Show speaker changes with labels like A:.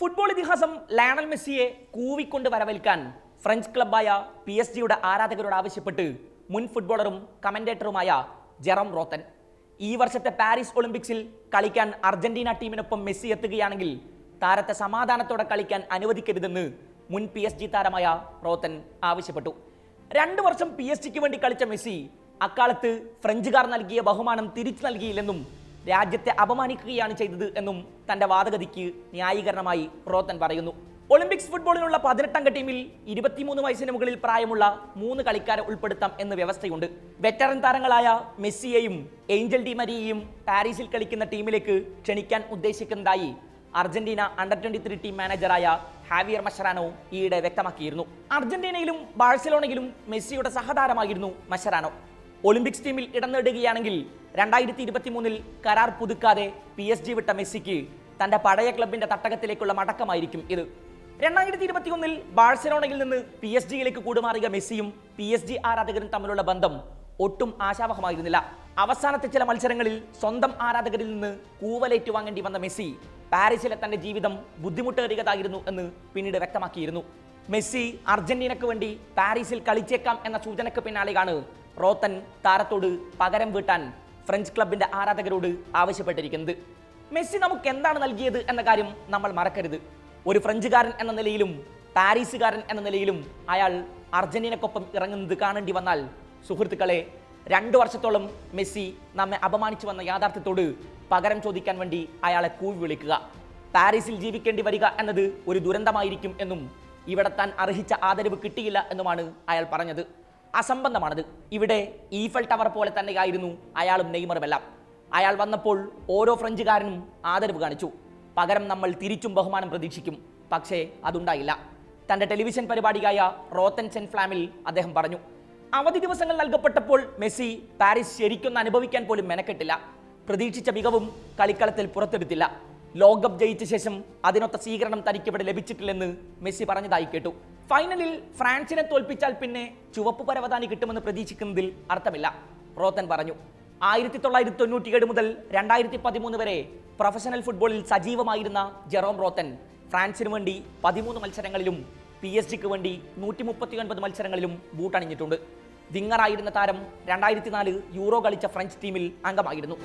A: Football ഇതിഹാസം Lionel മെസ്സിയെ കൂവിക്കൊണ്ട് വരവേൽക്കാൻ ഫ്രഞ്ച് ക്ലബായ പി എസ് ജിയുടെ ആരാധകരോട് ആവശ്യപ്പെട്ട് മുൻ ഫുട്ബോളറും കമന്റേറ്ററുമായ ജെറം റോത്തൻ. ഈ വർഷത്തെ പാരീസ് ഒളിമ്പിക്സിൽ കളിക്കാൻ അർജന്റീന ടീമിനൊപ്പം മെസ്സി എത്തുകയാണെങ്കിൽ താരത്തെ സമാധാനത്തോടെ കളിക്കാൻ അനുവദിക്കരുതെന്ന് മുൻ പി എസ് ജി താരമായ റോത്തൻ ആവശ്യപ്പെട്ടു. രണ്ടു വർഷം പി എസ് ജിക്ക് വേണ്ടി കളിച്ച മെസ്സി അക്കാലത്ത് ഫ്രഞ്ചുകാർ നൽകിയ ബഹുമാനം തിരിച്ചു നൽകിയില്ലെന്നും രാജ്യത്തെ അപമാനിക്കുകയാണ് ചെയ്തത് എന്നും തന്റെ വാദഗതിക്ക് ന്യായീകരണമായി റോത്തൻ പറയുന്നു. ഒളിമ്പിക്സ് ഫുട്ബോളിനുള്ള പതിനെട്ടംഗ ടീമിൽ ഇരുപത്തിമൂന്ന് വയസ്സിന് മുകളിൽ പ്രായമുള്ള മൂന്ന് കളിക്കാരെ ഉൾപ്പെടുത്താം എന്ന വ്യവസ്ഥയുണ്ട്. വെറ്ററൻ താരങ്ങളായ മെസ്സിയെയും ഏഞ്ചൽ ഡി മരിയെയും പാരീസിൽ കളിക്കുന്ന ടീമിലേക്ക് ക്ഷണിക്കാൻ ഉദ്ദേശിക്കുന്നതായി Argentina under twenty three team മാനേജറായ Javier Mascherano ഈയിടെ വ്യക്തമാക്കിയിരുന്നു. അർജന്റീനയിലും ബാഴ്സലോണയിലും മെസ്സിയുടെ സഹതാരമായിരുന്നു മഷറാനോ. ഒളിമ്പിക്സ് ടീമിൽ ഇടം നേടുകയാണെങ്കിൽ രണ്ടായിരത്തി ഇരുപത്തി മൂന്നിൽ കരാർ പുതുക്കാതെ പി എസ് ജി വിട്ട മെസ്സിക്ക് തന്റെ പഴയ ക്ലബിന്റെ തട്ടകത്തിലേക്കുള്ള മടക്കമായിരിക്കും ഇത്. രണ്ടായിരത്തി ഇരുപത്തി ഒന്നിൽ ബാഴ്സലോണയിൽ നിന്ന് പി എസ് ജിയിലേക്ക് കൂടുമാറിയ മെസ്സിയും പി എസ് ജി ആരാധകരും തമ്മിലുള്ള ബന്ധം ഒട്ടും ആശാവഹമായിരുന്നില്ല. അവസാനത്തെ ചില മത്സരങ്ങളിൽ സ്വന്തം ആരാധകരിൽ നിന്ന് കൂവലേറ്റു വാങ്ങേണ്ടി വന്ന മെസ്സി പാരീസിലെ തന്റെ ജീവിതം ബുദ്ധിമുട്ടേറിയതായിരുന്നു എന്ന് പിന്നീട് വ്യക്തമാക്കിയിരുന്നു. മെസ്സി അർജന്റീനയ്ക്ക് വേണ്ടി പാരീസിൽ കളിച്ചേക്കാം എന്ന സൂചനയ്ക്ക് പിന്നാലെയാണ് റോത്തൻ താരത്തോട് പകരം വീട്ടാൻ ഫ്രഞ്ച് ക്ലബിന്റെ ആരാധകരോട് ആവശ്യപ്പെട്ടിരിക്കുന്നത്. മെസ്സി നമുക്ക് എന്താണ് നൽകിയത് എന്ന കാര്യം നമ്മൾ മറക്കരുത്. ഒരു ഫ്രഞ്ചുകാരൻ എന്ന നിലയിലും പാരീസുകാരൻ എന്ന നിലയിലും അയാൾ അർജന്റീനക്കൊപ്പം ഇറങ്ങുന്നത് കാണേണ്ടി വന്നാൽ സുഹൃത്തുക്കളെ രണ്ടു വർഷത്തോളം മെസ്സി നമ്മെ അപമാനിച്ചു വന്ന യാഥാർത്ഥ്യത്തോട് പകരം ചോദിക്കാൻ വേണ്ടി അയാളെ കൂവി വിളിക്കുക. പാരീസിൽ ജീവിക്കേണ്ടി വരിക എന്നത് ഒരു ദുരന്തമായിരിക്കും എന്നും ഇവിടെ താൻ അർഹിച്ച ആദരവ് കിട്ടിയില്ല എന്നുമാണ് അയാൾ പറഞ്ഞത്. അസംബന്ധമാണത്. ഇവിടെ ഈഫൽ ടവർ പോലെ തന്നെയായിരുന്നു അയാളും നെയ്മറുമെല്ലാം അയാൾ വന്നപ്പോൾ ഓരോ ഫ്രഞ്ചുകാരനും ആദരവ് കാണിച്ചു. പകരം നമ്മൾ തിരിച്ചും ബഹുമാനം പ്രതീക്ഷിക്കും. പക്ഷേ അതുണ്ടായില്ല. തന്റെ ടെലിവിഷൻ പരിപാടിയായ റോത്തൻ സെൻ ഫ്ലാമിൽ അദ്ദേഹം പറഞ്ഞു അവധി ദിവസങ്ങൾ നൽകപ്പെട്ടപ്പോൾ മെസ്സി പാരീസ് ശരിക്കൊന്ന് അനുഭവിക്കാൻ പോലും മെനക്കെട്ടില്ല. പ്രതീക്ഷിച്ച മികവും കളിക്കളത്തിൽ പുറത്തെടുത്തില്ല. ലോകകപ്പ് ജയിച്ച ശേഷം അതിനൊത്ത സ്വീകരണം തനിക്കിവിടെ ലഭിച്ചിട്ടില്ലെന്ന് മെസ്സി പറഞ്ഞതായി കേട്ടു. ഫൈനലിൽ ഫ്രാൻസിനെ തോൽപ്പിച്ചാൽ പിന്നെ ചുവപ്പ് പരവതാനി കിട്ടുമെന്ന് പ്രതീക്ഷിക്കുന്നതിൽ അർത്ഥമില്ല. റോത്തൻ പറഞ്ഞു ആയിരത്തി തൊള്ളായിരത്തി തൊണ്ണൂറ്റിയേഴ് മുതൽ രണ്ടായിരത്തി പതിമൂന്ന് വരെ പ്രൊഫഷണൽ ഫുട്ബോളിൽ സജീവമായിരുന്ന ജെറോം റോത്തൻ ഫ്രാൻസിന് വേണ്ടി പതിമൂന്ന് മത്സരങ്ങളിലും പി എസ് ജിക്ക് വേണ്ടി നൂറ്റി മുപ്പത്തി ഒൻപത് മത്സരങ്ങളിലും ബൂട്ടണിഞ്ഞിട്ടുണ്ട്. വിങ്ങറായിരുന്ന താരം രണ്ടായിരത്തി നാല് യൂറോ കളിച്ച ഫ്രഞ്ച് ടീമിൽ അംഗമായിരുന്നു.